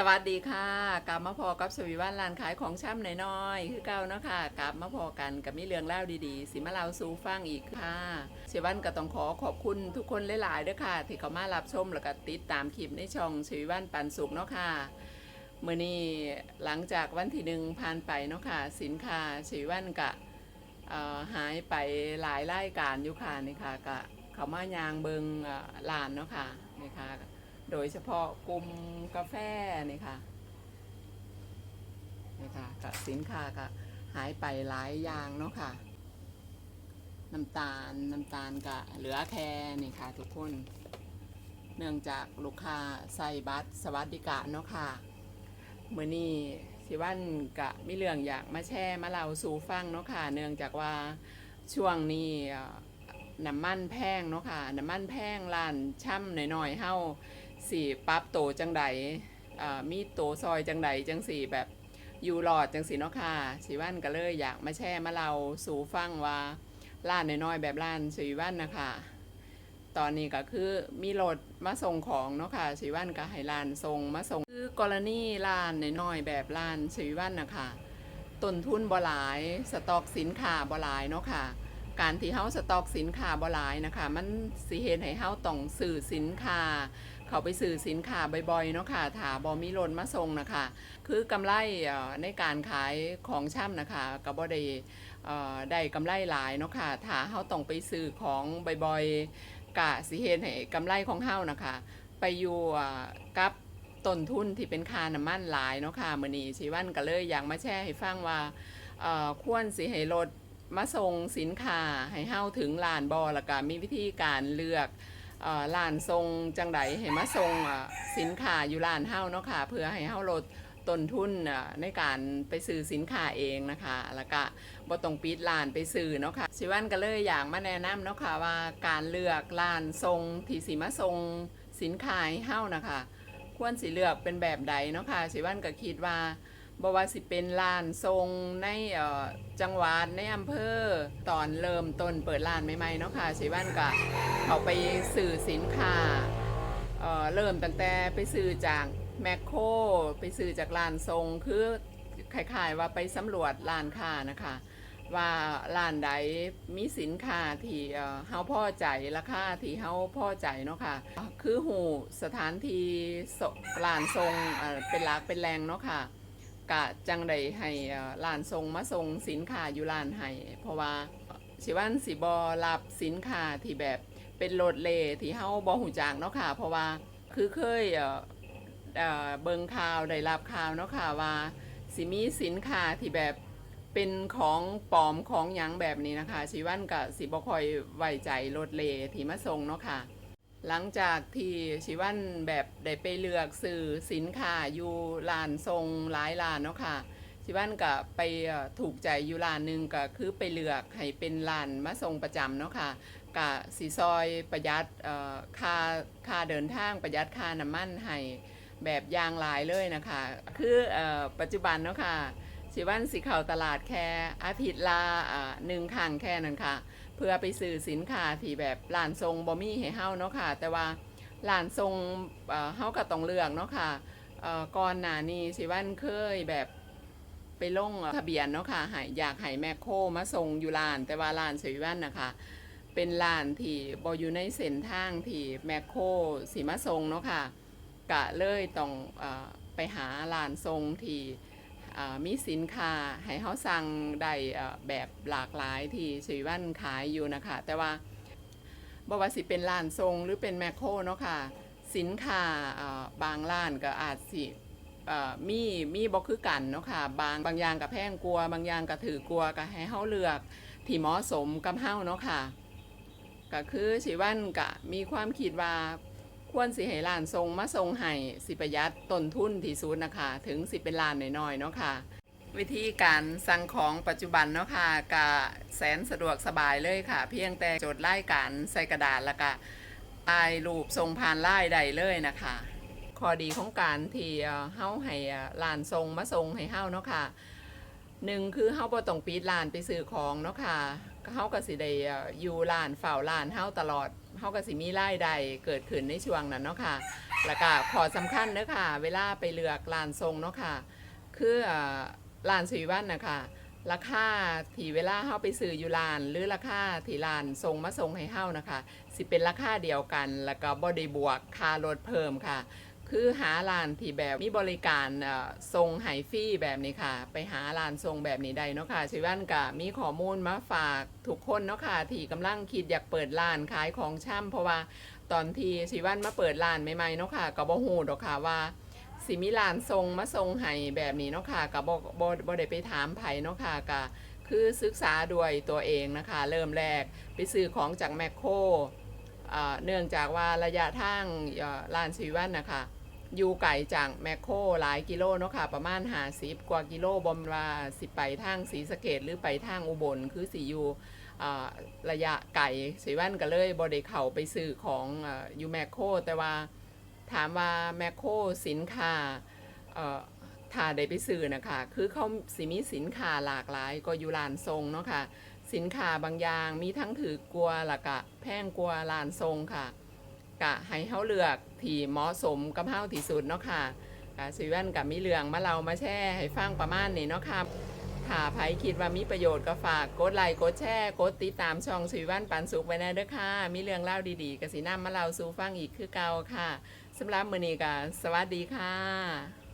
สวัสดีค่ะกลับมาพอกับสวีวันร้านขายของช่ำน้อยๆคือเก่าเนาะค่ะกลับมาพอกันกับมีเรื่องเล่าดีๆสิมาเล่าสู่ฟังอีกค่ะเชวันก็ต้องขอขอบคุณทุกคนหลายๆด้วยค่ะ ที่เขามารับชมแล้วก็ติดตามคลิปในช่องสวีวันปันสุขเนาะค่ะเมื่อนี้หลังจากวันที่หนึ่งผ่านไปเนาะค่ะ สินค้าสวีวันก็หายไปหลายรายการอยู่ค่ะนี่ค่ะก็เขามายางเบิงเอ่อร้านเนาะค่ะนี่ค่ะ โดยเฉพาะกลุ่มกาแฟนี่ค่ะนี่ค่ะกับสินค้าก็หายไปหลายอย่างเนาะค่ะ น้ำตาลน้ำตาลก็เหลือแค่นี่ค่ะทุกคน เนื่องจากลูกค้าใส่บัตรสวัสดิการเนาะค่ะเมื่อนี้สิวันกะมีเรื่องอยากมาแชร์มาเล่าสู่ฟังเนาะค่ะ เนื่องจากว่าช่วงนี้น้ำมันแพงเนาะค่ะ น้ำมันแพงร้านช่ำหน่อยๆเฮา สี่ปรับโตจังใดมีโตซอยจังใดจังสี่แบบอยู่หลอดจังสีเนาะค่ะสีวันก็เลยอยากมาแชร์มาเราสู่ฟังว่าร้านน้อยๆแบบร้านสีวันนะคะตอนนี้ก็คือมีรถมาส่งของเนาะค่ะสีวันก็ให้ร้านส่งมาส่งคือกรณีร้านน้อยๆแบบร้านสีวันนะคะต้นทุนบ่หลาย สต็อกสินค้าบ่หลายเนาะค่ะ การที่เฮาสต็อกสินค้าบ่หลายนะคะ มันสิเฮ็ดให้เฮาต้องซื้อสินค้า เขาไปซื้อสินค้าบ่อยๆเนาะค่ะถ้าบ่มีรถมาส่งนะคะ คือกำไรในการขายของช่ำนะคะก็บ่ได้ได้กำไรหลายเนาะค่ะถ้าเฮาต้องไปซื้อของบ่อยๆกะสิเฮ็ดให้กำไรของเฮานะคะ ไปอยู่กับต้นทุนที่เป็นค่าน้ำมันหลายเนาะค่ะมื้อนี้สิวันก็เลยอยากมาแชร์ให้ฟังว่าเอ่อควรสิให้รถ มาส่งสินค้าให้เฮาถึงร้านบ่แล้วก็มีวิธีการเลือกเอ่อร้านทรงจังไดให้มาทรงสินค้าอยู่ร้านเฮาเนาะค่ะเพื่อให้เฮาลดต้นทุนในการไปซื้อสินค้าเองนะคะ แล้วก็บ่ต้องปิดร้านไปซื้อเนาะค่ะสิวันก็เลยอยากมาแนะนำเนาะค่ะว่าการเลือกร้านทรงที่สิมาทรงสินค้าให้เฮานะคะ ควรสิเลือกเป็นแบบใดเนาะค่ะสิวันก็คิดว่า บ่ว่าสิเป็นร้านทรงในจังหวัดในอำเภอตอนเริ่มต้นเปิดร้านใหม่ๆเนาะค่ะสิวันก็เขาไปสื่อสินค้าเเริ่มตั้งแต่ไปสื่อจากแมคโครไปสื่อจากร้านทรงคือคล้ายๆว่าไปสำรวจร้านค้านะคะว่าร้านใดมีสินค้าที่เอ่อเฮาพอใจราคาที่เฮาพ่อใจเนาะค่ะคือหูสถานที่ร้านทรงเอ่อเป็นหลักเป็นแรงเนาะค่ะ กะจังใดให้เอ่อร้านทรงมาส่งสินค้าอยู่ร้านให้เพราะว่าสิวันสิบอรับสินค้าที่แบบเป็นโหลดเลที่เฮาบ่หูจักเนาะค่ะ เพราะว่าคือเคยเอ่อเบิ่งข่าวได้รับข่าวเนาะค่ะว่าสิมีสินค้าที่แบบเป็นของปลอมของหยังแบบนี้นะคะ สิวันก็สิบ่ค่อยไว้ใจโหลดเลที่มาส่งเนาะค่ะ หลังจากที่ชิวันแบบได้ไปเลือกซื้อสินค้าอยู่ร้านทรงหลายร้านเนาะค่ะชิวันก็ไปถูกใจอยู่ร้านหนึ่งก็คือไปเลือกให้เป็นร้านมาส่งประจำเนาะค่ะกะสีซอยประหยัดค่าค่าเดินทางประหยัดค่าน้ำมันให้แบบยางลายเลยนะคะ คืออปัจจุบันเนาะค่ะชิวันสิเข้าตลาดแค่อาทิตย์ละอ่าหนึ่งครั้งแค่นั้นค่ะ เพื่อไปซื้อสินค้าที่แบบร้านทรงบ่มีให้เฮาเนาะค่ะ แต่ว่าร้านทรงเฮาก็ต้องเลือกเนาะค่ะเอ่อก่อนหน้านี้สิวันเคยแบบไปลงทะเบียนเนาะค่ะให้อยากให้แมคโครมาส่งอยู่ร้าน แต่ว่าร้านสวิวันนะคะเป็นร้านที่บอยู่ในเส้นทางที่แมคโครสีมาส่งเนาะค่ะกะเลยต้องอไปหาร้านทรงที่ มีสินค้าให้เขาสั่งได้แบบหลากหลายที่เสวิวันขายอยู่นะคะ แต่ว่าบว่าสิเป็นร้านทรงหรือเป็นแมคโครเนาะค่ะสินค้าบางร้านก็อาจสิมีมีบ่คือกันเนาะค่ะบางบางอย่างกับแพงกลัว บางอย่างกับถือกลัวก็ให้เฮาเลือกที่เหมาะสมกับเฮาเนาะค่ะก็คือสิวันก็มีความคิดว่า ควรสิให้ร้านทรงมาทรงให้สิประหยัดต้นทุนที่สุดนะคะถึงสิเป็นร้านน้อยๆเนาะค่ะ วิธีการสั่งของปัจจุบันเนาะค่ะก็แสนสะดวกสบายเลยค่ะ เพียงแต่จดรายการใส่กระดาษแล้วก็ถ่ายรูปส่งผ่านไลน์ได้เลยนะคะข้อดีของการที่เอ่อเฮาให้เอ่อร้านทรงมาทรงให้เฮาเนาะค่ะหนึ่งคือเฮาบ่ต้องปิดร้านไปซื้อของเนาะค่ะเฮาก็สิได้อยู่ร้านเฝ้าร้านเฮาตลอด เฮาก็สิมีรายได้เกิดขึ้นในช่วงนั้นเนาะค่ะ แล้วก็ขอสำคัญเด้อค่ะ เวลาไปเลือกร้านทรงเนาะค่ะ คือเอ่อร้านสวีวันนะคะราคาที่เวลาเฮาไปซื้ออยู่ร้าน หรือราคาที่ร้านส่งมาส่งให้เฮานะคะ สิเป็นราคาเดียวกัน แล้วก็บ่ได้บวกค่ารถเพิ่มค่ะ คือหาร้านที่แบบมีบริการเอ่อส่งไหฟรีแบบนี้ค่ะ ไปหาร้านส่งแบบนี้ได้เนาะค่ะชิวันก็มีข้อมูลมาฝากทุกคนเนาะค่ะที่กำลังคิดอยากเปิดร้านขายของช่ำเพราะว่าตอนที่ชิวันมาเปิดร้านใหม่ๆเนาะค่ะก็บ่ฮู้ดอกค่ะว่าสิมีร้านทรงมาทรงให้แบบนี้เนาะค่ะก็บ่บ่บ่ได้ไปถามไผเนาะค่ะก็คือศึกษาด้วยตัวเองนะคะ เริ่มแรกไปซื้อของจากแมคโครเนื่องจากว่าระยะทางร้านชีวันนะคะ อยู่ไก่จากแมคโครหลายกิโลเนาะค่ะ ประมาณหาสิบกว่ากิโลบอมว่าสิไปทางศรีสะเกดหรือไปทางอุบลคือสีอยู่ระยะไก่สีวันก็เลยบไดเข้าไปซื้อของอยู่แมคโครแต่ว่าถามว่าแมคโครสินค้าเอ่อถ้าได้ไปซื้อนะคะคือเขาสิมีสินค้าหลากหลายก็อยู่ร้านทรงเนาะค่ะสินค้าบางอย่างมีทั้งถือกลัวและกะแพงกลัวร้านทรงค่ะ กะให้เฮาเลือกที่เหมาะสมกับเฮาที่สุดเนาะค่ะกะสิแว่นกับมีเรื่องมาเรามาแช่ให้ฟังประมาณนี้เนาะค่ะถ้าไผคิดว่ามีประโยชน์ก็ฝากกดไลค์กดแชร์กดติดตามช่องสิวันปันสุขไว้แน่เด้อค่ะ มีเรื่องเล่าดีๆกสินำมาเล่าสู่ฟังอีกคือเก่าค่ะสำหรับมื้อนี้ก็สวัสดีค่ะ